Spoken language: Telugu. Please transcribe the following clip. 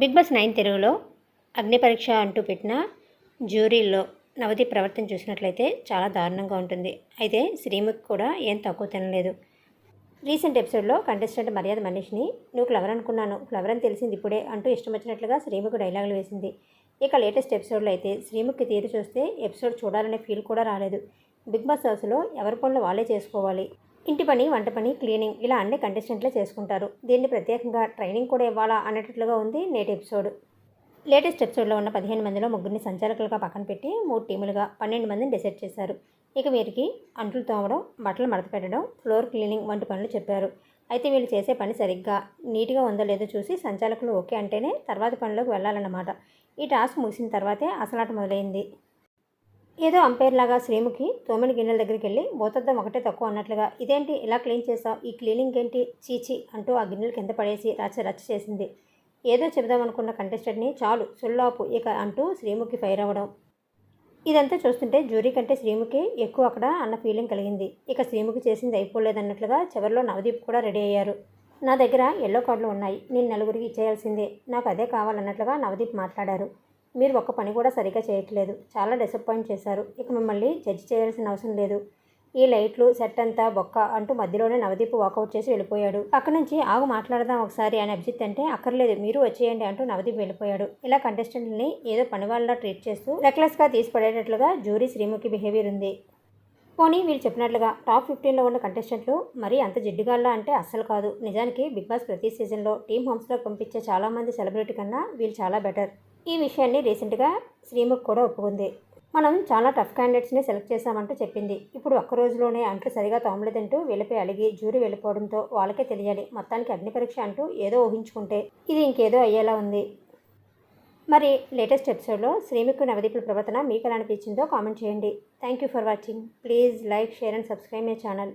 బిగ్ బాస్ నైన్ తెలుగులో అగ్ని పరీక్ష అంటూ పెట్టిన జ్యూరీలో నవదీప్ ప్రవర్తన చూసినట్లయితే చాలా దారుణంగా ఉంటుంది. అయితే శ్రీముఖి కూడా ఏం తక్కువ తినలేదు. రీసెంట్ ఎపిసోడ్లో కంటెస్టెంట్ మర్యాద మనీష్ని నువ్వు క్లవర్ అనుకున్నాను క్లవర్ అని తెలిసింది ఇప్పుడే అంటూ ఇష్టం వచ్చినట్లుగా శ్రీముఖి డైలాగులు వేసింది. ఇక లేటెస్ట్ ఎపిసోడ్లో అయితే శ్రీముఖి తీరు చూస్తే ఎపిసోడ్ చూడాలనే ఫీల్ కూడా రాలేదు. బిగ్ బాస్ హౌస్లో ఎవరి పనులు వాళ్ళే చేసుకోవాలి. ఇంటి పని వంట పని క్లీనింగ్ ఇలా అన్ని కంటెస్టెంట్లే చేసుకుంటారు. దీన్ని ప్రత్యేకంగా ట్రైనింగ్ కూడా ఇవ్వాలా అన్నట్లుగా ఉంది నేటి ఎపిసోడ్. లేటెస్ట్ ఎపిసోడ్లో ఉన్న పదిహేను మందిలో ముగ్గురిని సంచాలకులుగా పక్కన పెట్టి మూడు టీములుగా పన్నెండు మందిని డిసైడ్ చేశారు. ఇక వీరికి అంట్లు తోమడం బట్టలు మడత పెట్టడం ఫ్లోర్ క్లీనింగ్ వంటి పనులు చెప్పారు. అయితే వీళ్ళు చేసే పని సరిగ్గా నీట్గా ఉందో లేదో చూసి సంచాలకులు ఓకే అంటేనే తర్వాత పనిలోకి వెళ్ళాలన్నమాట. ఈ టాస్క్ ముగిసిన తర్వాతే అసలాట మొదలైంది. ఏదో అంపైర్ లాగా శ్రీముఖి తోమిన గిన్నెల దగ్గరికి వెళ్ళి బోతద్దం ఒకటే తక్కువ అన్నట్లుగా ఇదేంటి ఇలా క్లీన్ చేసావు ఈ క్లీనింగ్ ఏంటి? చీచి అంటూ ఆ గిన్నెలు కింద పడేసి రచ్చ రచ్చ చేసింది. ఏదో చెబుదామనుకున్న కంటెస్టెంట్ని చాలు సుల్లాపు ఇక అంటూ శ్రీముఖి ఫైర్ అవ్వడం. ఇదంతా చూస్తుంటే జ్యూరీ కంటే శ్రీముఖి ఎక్కువ అక్కడ అన్న ఫీలింగ్ కలిగింది. ఇక శ్రీముఖి చేసింది అయిపోలేదన్నట్లుగా చివరిలో నవదీప్ కూడా రెడీ అయ్యారు. నా దగ్గర ఎల్లో కార్డులు ఉన్నాయి నేను నలుగురికి ఇచ్చేయాల్సిందే నాకు అదే కావాలన్నట్లుగా నవదీప్ మాట్లాడారు. మీరు ఒక్క పని కూడా సరిగ్గా చేయట్లేదు. చాలా డిసప్పాయింట్ చేశారు. ఇక మిమ్మల్ని జడ్జి చేయాల్సిన అవసరం లేదు. ఈ లైట్లు సెట్ అంతా బొక్క అంటూ మధ్యలోనే నవదీప్ వాకౌట్ చేసి వెళ్ళిపోయాడు. అక్కడ నుంచి ఆగు మాట్లాడదాం ఒకసారి అని అభిజిత్ అంటే అక్కర్లేదు మీరు వచ్చేయండి అంటూ నవదీప్ వెళ్ళిపోయాడు. ఇలా కంటెస్టెంట్ని ఏదో పని వాళ్ళ ట్రీట్ చేస్తూ రెక్లెస్గా తీసిపడేటట్లుగా జ్యూరీ శ్రీముఖి బిహేవియర్ ఉంది. పోనీ వీళ్ళు చెప్పినట్లుగా టాప్ ఫిఫ్టీన్లో ఉన్న కంటెస్టెంట్లు మరీ అంత జిడ్డుగాళ్ళ అంటే అస్సలు కాదు. నిజానికి బిగ్ బాస్ ప్రతి సీజన్లో టీమ్ హోమ్స్లో పంపించే చాలామంది సెలబ్రిటీ కన్నా వీళ్ళు చాలా బెటర్ ఈ విషయాన్ని రీసెంట్గా శ్రీముఖ్ కూడా ఒప్పుకుంది. మనం చాలా టఫ్ క్యాండిడేట్స్ని సెలెక్ట్ చేశామంటూ చెప్పింది. ఇప్పుడు ఒక్క రోజులోనే అంట్లు సరిగా తోమలేదంటూ వెళ్ళిపోయి అడిగి జ్యూరీ వెళ్ళిపోవడంతో వాళ్ళకే తెలియాలి. మొత్తానికి అగ్ని పరీక్ష అంటూ ఏదో ఊహించుకుంటే ఇది ఇంకేదో అయ్యేలా ఉంది. మరి లేటెస్ట్ ఎపిసోడ్లో శ్రీముఖి నవదీపుల ప్రవర్తన మీకు ఎలా అనిపించిందో కామెంట్ చేయండి. Thank you for watching. Please like share and subscribe my channel.